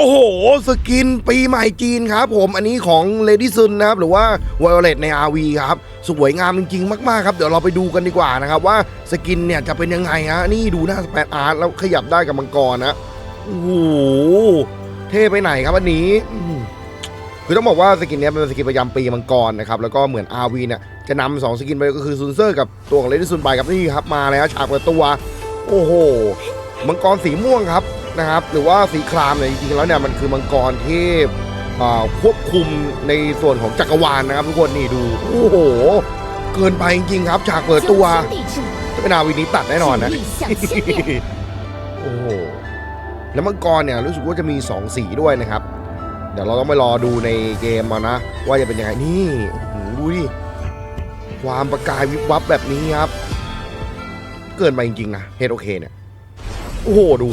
โอ้โห สกินปีใหม่จีนครับผมอันนี้ของ Lady Sun นะครับ หรือว่า Violet ใน RV ครับ สวยงามจริง ๆ มากๆ ครับ เดี๋ยวเราไปดูกันดีกว่านะครับ ว่าสกินเนี่ยจะเป็นยังไงฮะนี่ดูหน้าสเปนอาร์ตแล้วขยับได้กับมังกรนะโอ้โหเท่ไปไหนครับอันนี้ คือต้องบอกว่าสกินเนี้ยเป็นสกินประจำปีมังกรนะครับแล้วก็เหมือน RV เนี่ยจะนำสองสกินไปก็คือซุนเซอร์กับตัวของ Lady Sun ไปครับนี่ครับมาแล้วฉากเปิดตัว โอ้โหมังกรสีม่วงครับ นะครับ หรือว่าสีครามเนี่ยจริงๆแล้วเนี่ยมันคือมังกรที่ควบคุมในส่วนของจักรวาลนนะครับ ทุกคนนี่ดู โอ้โห เกินไปจริงๆครับฉากเปิดตัวจะเป็นอาวินีตัดแน่นอนนะโอ้แล้วมังกรเนี่ยรู้สึกว่าจะมี 2 สีด้วยนะครับ เดี๋ยวเราต้องไปรอดูในเกมนะ ว่าจะเป็นยังไงนี่ดูดิความประกายวิบวับแบบนี้ครับ เกินไปจริงๆนะเฮดโอเคเนี่ย โอ้โหดู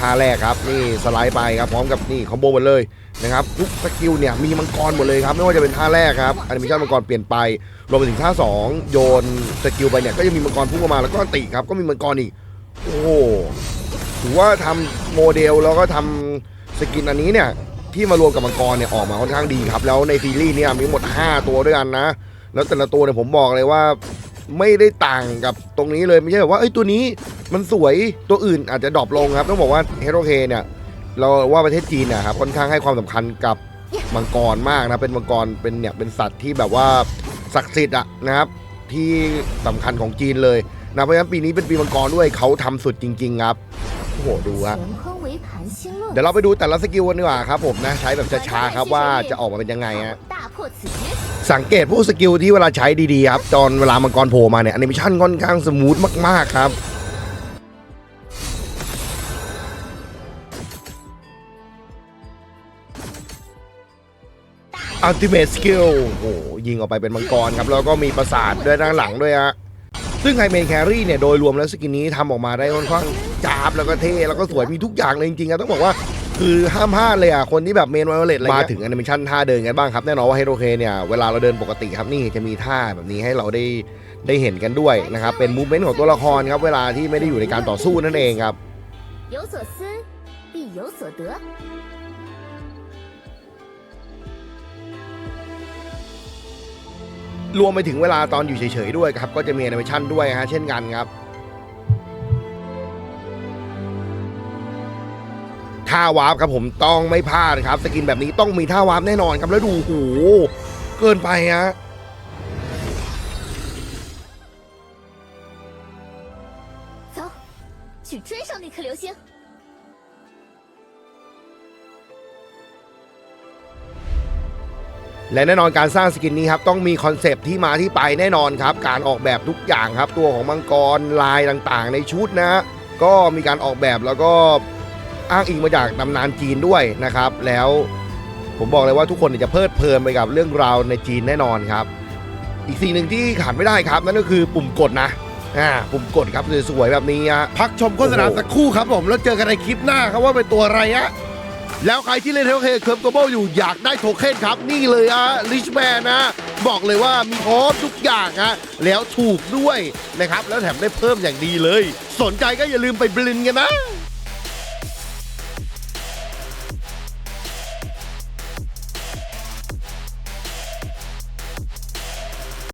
ท่าแรกครับนี่สไลด์ไปครับพร้อมกับนี่คอมโบหมดเลยนะครับทุกสกิลเนี่ยมีมังกรหมดเลยครับไม่ว่าจะเป็นท่าแรกครับแอนิเมชันมังกรเปลี่ยนไปรวมไปถึงท่า 2 โยนสกิลไปเนี่ยก็ยังมีมังกรพุ่งออกมาแล้วก็ติครับก็มีมังกรอีกโอ้โหถือว่าทำโมเดลแล้วก็ทำสกินอันนี้เนี่ยที่มารวมกับมังกรเนี่ยออกมาค่อนข้างดีครับแล้วในซีรีส์เนี่ยมีหมด 5 ตัวด้วยกันนะแล้วแต่ละตัวเนี่ยผมบอกเลยว่า ไม่ได้ต่างกับตรงนี้เลยไม่ใช่แบบว่าไอ้ตัวนี้มันสวยตัวอื่นอาจจะดรอปลงครับ ต้องบอกว่าเฮโรเคเนี่ยเราว่าประเทศจีนนะครับค่อนข้างให้ความสำคัญกับมังกรมากนะเป็นมังกรเป็นเนี่ยเป็นสัตว์ที่แบบว่าศักดิ์สิทธิ์อะนะครับที่สำคัญของจีนเลยนะเพราะฉะนั้นปีนี้เป็นปีมังกรด้วยเขาทำสุดจริง ๆ ครับโอ้โหดูฮะเดี๋ยวเราไปดูแต่ละสกิลกันดีกว่าครับผมนะใช้แบบช้าๆครับว่าจะออกมาเป็นยังไงฮะ สังเกตพวกสกิลที่เวลาใช้ดีๆครับตอนเวลามังกรโผล่มาเนี่ยแอนิเมชันค่อนข้างสมูทมากๆครับอัลติเม e สกิลโอ้โหยิงออกไปเป็นมังกรครับ แล้วก็มีประสาทด้วยด้านหลังด้วยฮะซึ่งไฮเมนแครี่เนี่ย โดยรวมแล้วสกินนี้ทำออกมาได้ค่อนข้างจ้าบแล้วก็เท่ แล้วก็สวยมีทุกอย่างเลยจริงๆอะต้องบอกว่า คือห้ามพลาดเลยอ่ะ คนที่แบบเมนไวโอเลตอะไรมาถึงแอนิเมชันท่าเดินกันบ้างครับ แน่นอนว่าเฮโรเคเนี่ย เวลาเราเดินปกติครับนี่จะมีท่าแบบนี้ให้เราได้ได้เห็นกันด้วยนะครับ เป็นมูฟเมนต์ของตัวละครครับ เวลาที่ไม่ได้อยู่ในการต่อสู้นั่นเองครับ 有所思必有所得。 รวมไปถึงเวลาตอนอยู่เฉยๆด้วยครับ ก็จะมีแอนิเมชันด้วยฮะเช่นกันครับ ท่าวาร์ปครับผมต้องไม่พลาดครับ สกินแบบนี้ต้องมีท่าวาร์ปแน่นอนครับแล้วดูโอ้โหเกินไปฮะ 走，去追上那颗流星。 และแน่นอนการสร้างสกินนี้ครับต้องมีคอนเซปต์ที่มาที่ไปแน่นอนครับ การออกแบบทุกอย่างครับ ตัวของมังกรลายต่างๆ ในชุดนะ ก็มีการออกแบบแล้วก็ อ้างอิงมาจากตำนานจีนด้วยนะครับ แล้วผมบอกเลยว่าทุกคนจะเพลิดเพลินไปกับเรื่องราวในจีนแน่นอนครับ อีกสิ่งหนึ่งที่ขาดไม่ได้ครับ นั่นก็คือปุ่มกดนะอ่าปุ่มกดครับสวยๆแบบนี้ฮะพักชมโฆษณาสักครู่ครับผมแล้วเจอกันในคลิปหน้าครับว่าเป็นตัวอะไรฮะแล้วใครที่เล่นเทลเคเคิร์ฟโกลบอลอยู่อยากได้โทเค็นครับ นี่เลยฮะลิชแมนนะบอกเลยว่ามีพร้อมทุกอย่างฮะแล้วถูกด้วยนะครับ แล้วแถมได้เพิ่มอย่างดีเลย สนใจก็อย่าลืมไปบลินกันนะ